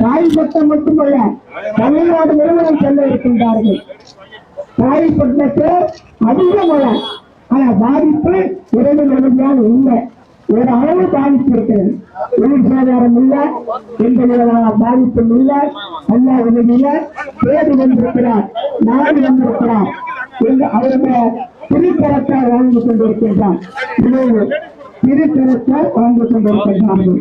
காய்பட்டம் மட்டுமல்ல தமிழ்நாடு முழுவதும் செல்ல இருக்கின்றார்கள் காய்பட்டத்து அதிக மழை ஆனா பாதிப்பு இரண்டு மணிதான் இல்லை ஒரு அளவு பாதிப்பு இருக்கிறது. உயிர் சேதாரம் இல்லை எந்த விதமான பாதிப்பும் இல்லை அல்லா உதவியில தேடி வந்திருக்கிறார் நாடு வந்திருக்கிறார் என்று அவருடைய திருக்கரத்தை வாழ்ந்து கொண்டிருக்கின்றார். நினைவு வாழ்ந்து கொண்டிருக்கின்றார்கள்.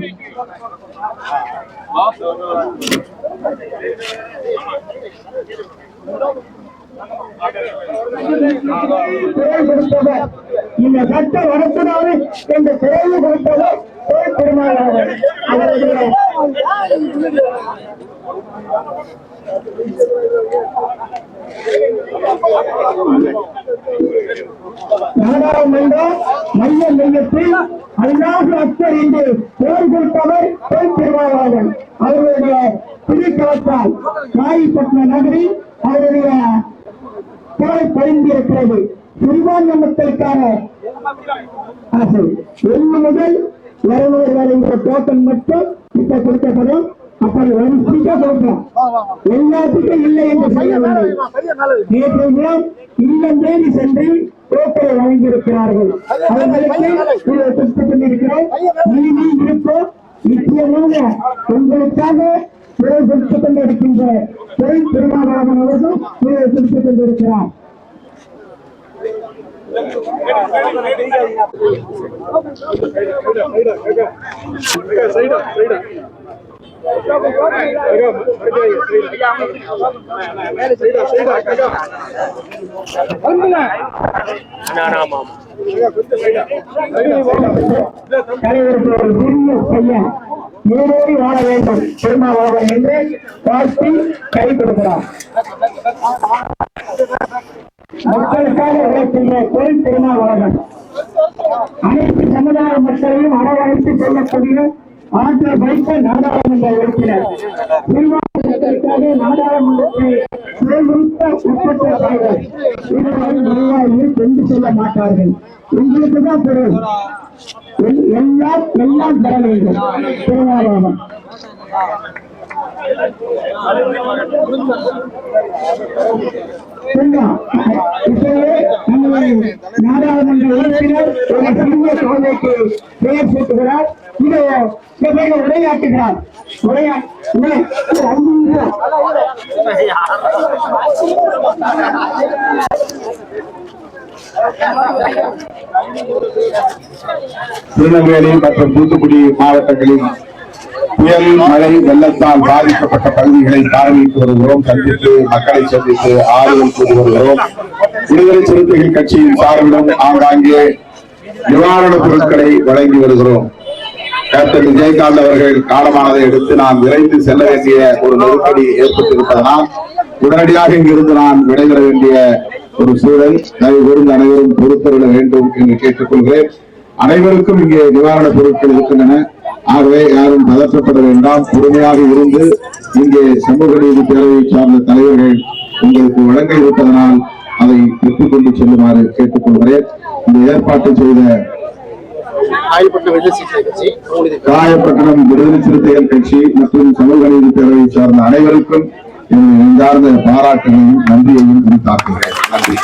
இந்த சட்ட வரத்தினாலே என்று குரல் கொடுத்தவர் கோயில் பெருமாளாளர் நாடாளுமன்றம் மைய மையத்தில் அல்லாஹ் அக்பர் என்று போர் கொடுத்தவர் பெண் பெருமாளாளர் அவருடைய திருக்கலத்தால் காய்பட்டின நகரி அவருடைய போரை பரிந்திருக்கிறது சிறுபான்மை மக்களுக்கான ஆசை ஒன்று முதல் இருநூறு வரை இந்த டோக்கன் மட்டும் இப்ப கொடுக்கப்படும். எல்லாத்துக்கும் இல்லை என்று சொல்லவில்லை. நேற்று தினம் இல்லம் தேடி சென்று டோக்கனை வழங்கியிருக்கிறார்கள் அவர்களுக்கு கொடுத்துக் கொண்டிருக்கிறோம் நீதி இருப்போம் நிச்சயமாக உங்களுக்காக குறை கொடுத்துக் கொண்டிருக்கின்ற துறை திருமாவளவன் அவர்களும் இதை கொடுத்துக் கொண்டிருக்கிறார். ஒரு சிறிய பையன் நீரோடி வாழ வேண்டும் திருமாவளவன் என்று வாழ்த்தி கை கொடுக்கிறார் மக்களுக்காக உழைக்கின்ற கோயில் திருமாவளவன் அனைத்து சமுதாய மக்களையும் அரவணைத்து செல்லக்கூடிய ஆற்றல் வைத்த நாடாளுமன்ற உறுப்பினர். சிறுபான்மையினருக்காக நாடாளுமன்றத்தை சுயவிருத்த உட்பட்ட நிர்வாகிகள் கொண்டு செல்ல மாட்டார்கள்? உங்களுக்கு தான் பொருள் எல்லாம் எல்லாம் பெற வேண்டும். திருமாவளவன் இப்பவே நம்முடைய நாடாளுமன்ற உறுப்பினர் ஒரு சிறிய சோதனைக்கு பெயர் சூட்டுகிறார். இதோ உரையாற்றுகிறார். திருநெல்வேலி மற்றும் தூத்துக்குடி மாவட்டங்களில் புயல் மழை வெள்ளத்தால் பாதிக்கப்பட்ட பகுதிகளை பார்வையிட்டு வருகிறோம். சந்தித்து மக்களை சந்தித்து ஆறுதல் கூறி வருகிறோம். விடுதலை சிறுத்தைகள் கட்சியின் சார்பிலும் ஆங்காங்கே நிவாரணப் பொருட்களை வழங்கி வருகிறோம். கேப்டன் விஜயகாந்த் அவர்கள் காலமானதை அடுத்து நான் விரைந்து செல்ல வேண்டிய ஒரு நெருக்கடி ஏற்பட்டிருப்பதனால் உடனடியாக இங்கிருந்து நான் விடைபெற வேண்டிய ஒரு சூழல். தயவுகூர்ந்து அனைவரும் பொறுத்தருள வேண்டும் என்று கேட்டுக்கொள்கிறேன். அனைவருக்கும் இங்கே நிவாரணப் பொருட்கள் இருக்கின்றன. ஆகவே யாரும் பதற்றப்பட வேண்டாம். பொறுமையாக இருந்து இங்கே சமூக நீதி பேரவையை சார்ந்த தலைவர்கள் உங்களுக்கு வழங்க இருப்பதனால் அதை பெற்றுக்கொண்டு செல்லுமாறு கேட்டுக்கொள்கிறேன். இந்த ஏற்பாட்டை செய்த காயப்பட்ட விடுதலை சிறுத்தைகள் கட்சி மற்றும் சமூக நீதி பேரவை சார்ந்த அனைவருக்கும் எனது நெஞ்சார்ந்த பாராட்டுகளையும் நன்றியையும் உரித்தாக்குகிறேன் நன்றி.